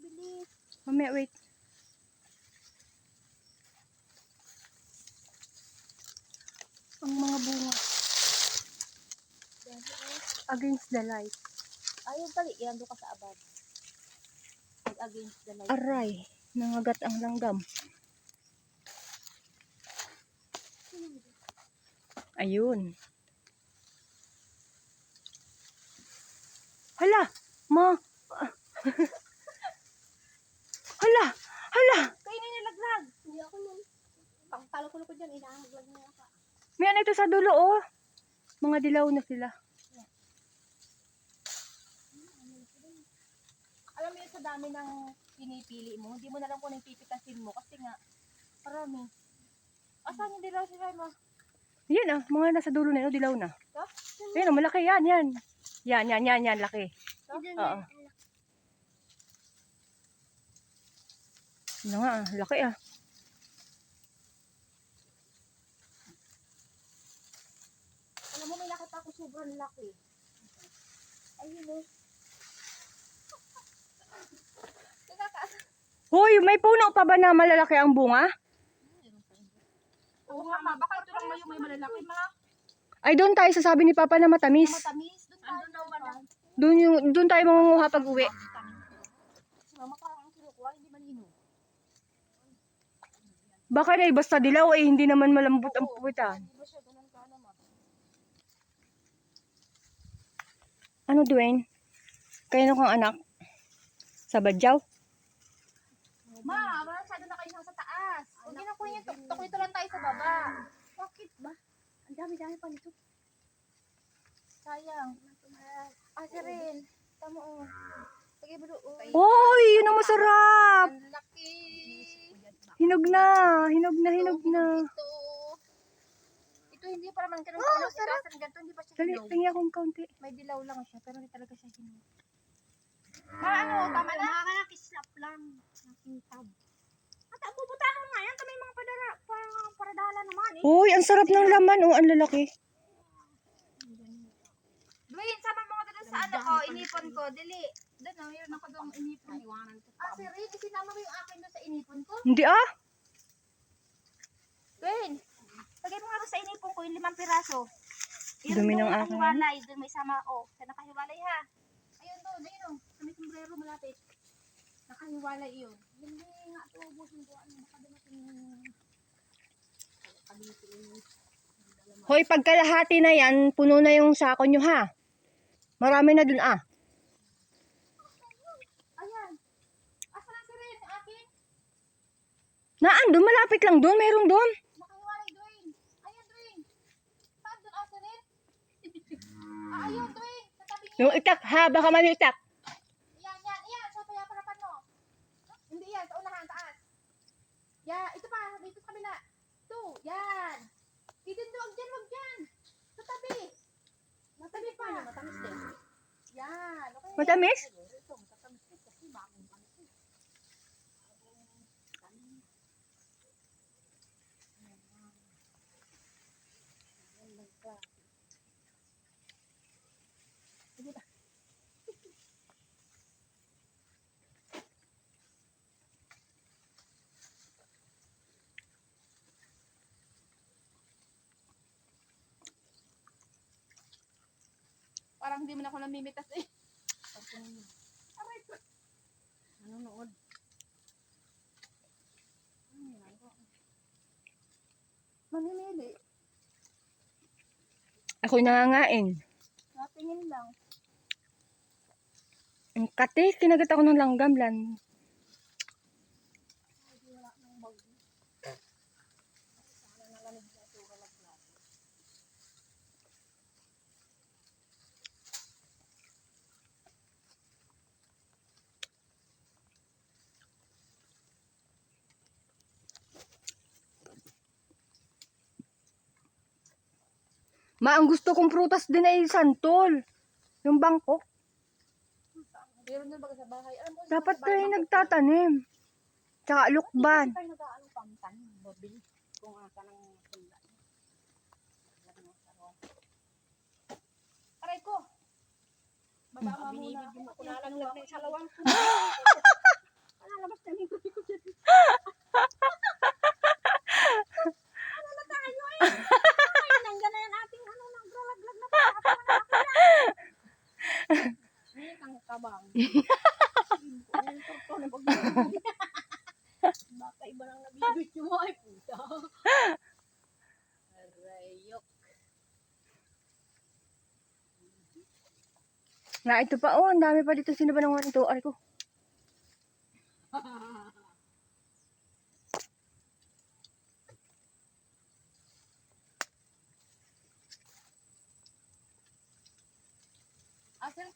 bilis. Mamaya, wait. Ang mga bunga. Against the light. Ayun pala, yan doon ka sa abad. Against the light. Aray, nangagat ang langgam. Ayun. Hala, ma. hala, hala. Kayo na nilaglag. Hindi ako nun. Pangtalo ko ko dyan, inahaglag niya ka. May ano ito sa dulo, oh. Mga dilaw na sila. Alam mo yun sa dami ng pinipili mo, hindi mo na lang kung pipitasin mo kasi nga, marami. Asan yung dilaw si Rema? Yan ah, mga nasa dulo na yun, oh, dilaw na. Yan oh, malaki yan, yan. Yan, yan, yan, yan, laki. Oo. Ano nga, ah, laki ah. Alam mo, may sobrang laki. Ayun o. Nakaka- Hoy, may puno pa ba na malalaki ang bunga? Oo nga, ma. Baka ito lang yung may malalaki, ma. Ay, doon tayo sasabi ni Papa na matamis. Matamis. Doon tayo. Daw ba na? Doon, yung, doon tayo mangunguha pag uwi. Mama parang ang kinukuha, hindi malino. Baka na basta dilaw eh, hindi naman malambot ang puwitan. Hindi ba siya ganun ka naman? Ano, Dwayne? Kayo na kang anak? Sa Badyaw? Ma, masyado na kayo nasa taas. Huwag na kunin yung tuktok. Ito lang tayo sa baba. Bakit ba? Ang dami-dami pa nito. Sayang. Ah, si Ren. Tama o. Sige, bro. Hoy, yun ang masarap! Ang laki. Hinog na, hinog na, hinog na. Ito. Ito hindi pa naman ganun oh, sarap. Ganito hindi pa siya Dali, hinog. tingin akong kaunti. May dilaw lang siya, pero hindi talaga siya hinog. Ma, ano, tama na? Nakakakislap lang. Nakintab. At ang pupuntahan mo nga yan, may mga padara, para, paradala naman eh. Hoy, ang sarap ng laman. Oh, ang lalaki. Dwayne, sama mo ko doon sa ano ko, inipon ko. Dili. Doon, oh, yun ako doon inipon. Ah, si Rin, sinama mo yung akin doon sa inipon ko. Hindi ah. Dwayne, lagay mo nga doon sa inipon ko yung limang piraso. Yun Dumi doon ng akin. nakahiwalay, doon may sama, oh, sa nakahiwalay ha. Ayun doon, ayun sa may sombrero malapit. Nakahiwalay yun. Hindi nga ito, ubusin ko, ano, baka dumating Hoy, pagkalahati na yan, puno na yung sako nyo ha. Marami na dun ah. Ayan. Asa na si Rin, akin? Naan, dun malapit lang dun. Meron dun. Nakahiwalay, Dwayne. Ayan, Dwayne. Saan doon, asa Rin? ah, ayun, Dwayne. Sa tabi niya. Yung itak ha, baka mali itak. Yan, yan, yan. Sa payaparapan mo. Hindi yan, sa unahan, taas. Ya, ito pa, dito sa kabila. Ito, yan. Dito doon, dyan, wag dyan. Sa tabi. Matabi pa. Matamis din. Yan. Okay. Matamis Parang hindi mo na ako namimitas eh. Aray ko. Nanonood. Mamimili. Ako'y nangangain. Natingin lang. Ang kate, kinagat ako ng langgam lan. Ma, ang gusto kong prutas din ay santol. Yung bangkok. Meron din baga sa bahay. Alam mo, Dapat tayo nagtatanim. Tsaka lukban. Hindi tayo pampan. Bobili. Kung asa ng tunda. Aray ko. Baba mo muna. Ako na lang lang sa lawang. lalabas na yung ko dyan. ano na tayo eh? Ay, nangga na yan ating ano, naglalaglag na pa. Ay, kang kabang. To, na pag Baka iba nang nabibit mo ay puta. Arayok. Na ito pa, oh, ang dami pa dito. Sino ba nang ito? Ay ko. Asan?